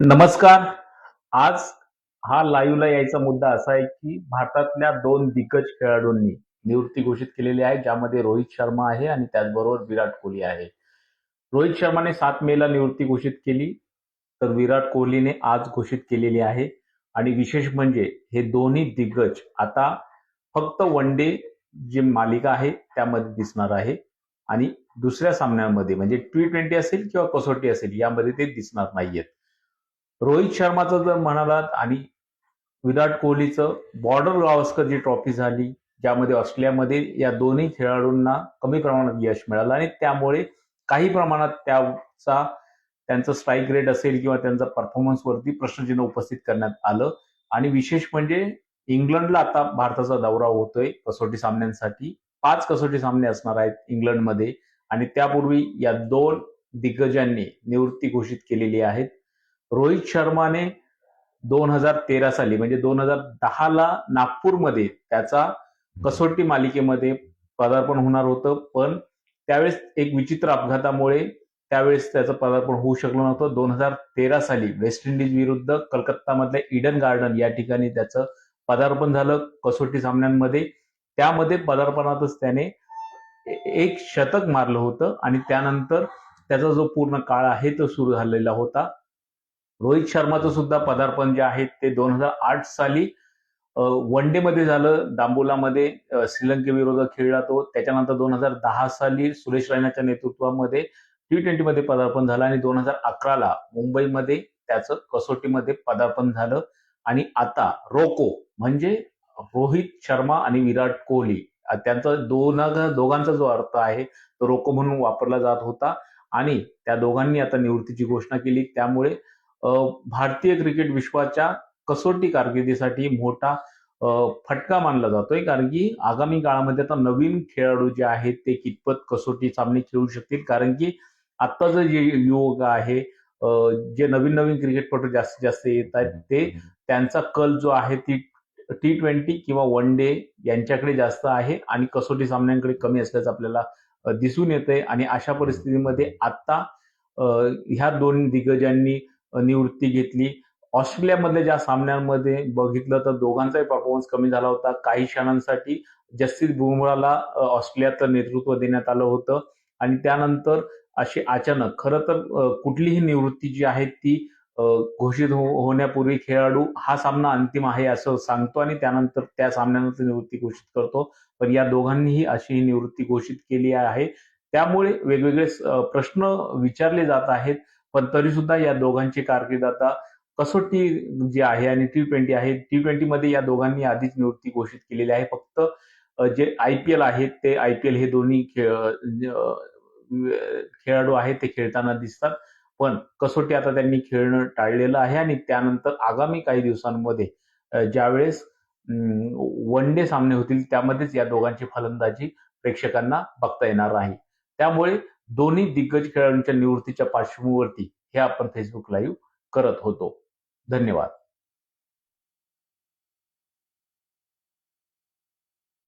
नमस्कार. आज हा लाईव्हला यायचा मुद्दा असा आहे की भारतातल्या दोन दिग्गज खेळाडूंनी निवृत्ती घोषित केलेली आहे ज्यामध्ये रोहित शर्मा आहे आणि त्याचबरोबर विराट कोहली आहे. रोहित शर्माने सात मेला निवृत्ती घोषित केली तर विराट कोहलीने आज घोषित केलेली आहे. आणि विशेष म्हणजे हे दोन्ही दिग्गज आता फक्त वन डे जी मालिका आहे त्यामध्ये दिसणार आहे. आणि दुसऱ्या सामन्यांमध्ये म्हणजे टी ट्वेंटी असेल किंवा कसोटी असेल यामध्ये ते दिसणार नाहीयेत. रोहित शर्माचं जर म्हणालात आणि विराट कोहलीचं बॉर्डर गावस्कर जी ट्रॉफी झाली ज्यामध्ये ऑस्ट्रेलियामध्ये या दोन्ही खेळाडूंना कमी प्रमाणात यश मिळालं आणि त्यामुळे काही प्रमाणात त्याचा त्यांचं स्ट्राईक रेट असेल किंवा त्यांचा परफॉर्मन्सवरती प्रश्नचिन्ह उपस्थित करण्यात आलं. आणि विशेष म्हणजे इंग्लंडला आता भारताचा दौरा होतोय कसोटी सामन्यांसाठी. पाच कसोटी सामने असणार आहेत इंग्लंडमध्ये आणि त्यापूर्वी या दोन दिग्गजांनी निवृत्ती घोषित केलेली आहेत. रोहित शर्माने दोन हजार तेरा साली म्हणजे दोन हजार दहाला नागपूरमध्ये त्याचा कसोटी मालिकेमध्ये पदार्पण होणार होतं. पण त्यावेळेस एक विचित्र अपघातामुळे त्यावेळेस त्याचं पदार्पण होऊ शकलं नव्हतं. दोन हजार तेरा साली वेस्ट इंडिज विरुद्ध कलकत्तामधल्या इडन गार्डन या ठिकाणी त्याचं पदार्पण झालं कसोटी सामन्यांमध्ये. त्यामध्ये पदार्पणातच त्याने एक शतक मारलं होतं आणि त्यानंतर त्याचा जो पूर्ण काळ आहे तो सुरू झालेला होता. रोहित शर्माचं सुद्धा पदार्पण जे आहे ते दोन हजार आठ साली वन डे मध्ये झालं. दांबोलामध्ये श्रीलंकेविरोधात खेळला तो त्याच्यानंतर दोन हजार दहा साली सुरेश रायनाच्या नेतृत्वामध्ये टी ट्वेंटी मध्ये पदार्पण झालं आणि दोन हजार अकराला मुंबईमध्ये त्याचं कसोटीमध्ये पदार्पण झालं. आणि आता रोको म्हणजे रोहित शर्मा आणि विराट कोहली. त्यांचा दोन दोघांचा जो अर्थ आहे तो रोको म्हणून वापरला जात होता. आणि त्या दोघांनी आता निवृत्तीची घोषणा केली. त्यामुळे भारतीय क्रिकेट विश्वाच्या कसोटी कारकिर्दीसाठी मोठा फटका मानला जातोय. कारण की आगामी काळामध्ये आता नवीन खेळाडू जे आहेत ते कितपत कसोटी सामने खेळू शकतील? कारण की आत्ताचं जे युवक आहे जे नवीन नवीन क्रिकेटपटू जास्तीत जास्त येत आहेत ते त्यांचा कल जो आहे ती टी ट्वेंटी किंवा वन डे यांच्याकडे जास्त आहे आणि कसोटी सामन्यांकडे कमी असल्याचं आपल्याला दिसून येतंय. आणि अशा परिस्थितीमध्ये आता ह्या दोन दिग्गजांनी निवृत्ती घेतली. ऑस्ट्रेलियामधल्या ज्या सामन्यांमध्ये बघितलं तर दोघांचाही परफॉर्मन्स कमी झाला होता. काही क्षणांसाठी जस्टिस बुमराला ऑस्ट्रेलियाचं नेतृत्व देण्यात आलं होतं. आणि त्यानंतर अशी अचानक खरं तर कुठलीही निवृत्ती जी आहे ती घोषित हो- होण्यापूर्वी खेळाडू हा सामना अंतिम आहे असं सांगतो आणि त्यानंतर त्या सामन्यानंतर निवृत्ती घोषित करतो. पण या दोघांनीही अशी ही निवृत्ती घोषित केली आहे. त्यामुळे वेगवेगळे प्रश्न विचारले जात आहेत. पण तरी सुद्धा या दोघांची कारकीर्द आता कसोटी जी आहे आणि टी ट्वेंटी आहे टी ट्वेंटी मध्ये या दोघांनी आधीच निवृत्ती घोषित केलेली आहे. फक्त जे आय पी एल आहेत ते आय पी एल हे दोन्ही खेळाडू आहेत ते खेळताना दिसतात. पण कसोटी आता त्यांनी खेळणं टाळलेलं आहे आणि त्यानंतर आगामी काही दिवसांमध्ये ज्यावेळेस वन डे सामने होतील त्यामध्येच या दोघांची फलंदाजी प्रेक्षकांना बघता येणार आहे. त्यामुळे दोन्ही दिग्गज खेळाडूंच्या निवृत्तीच्या पार्श्वभूमीवरती हे आपण फेसबुक लाईव्ह करत होतो. धन्यवाद.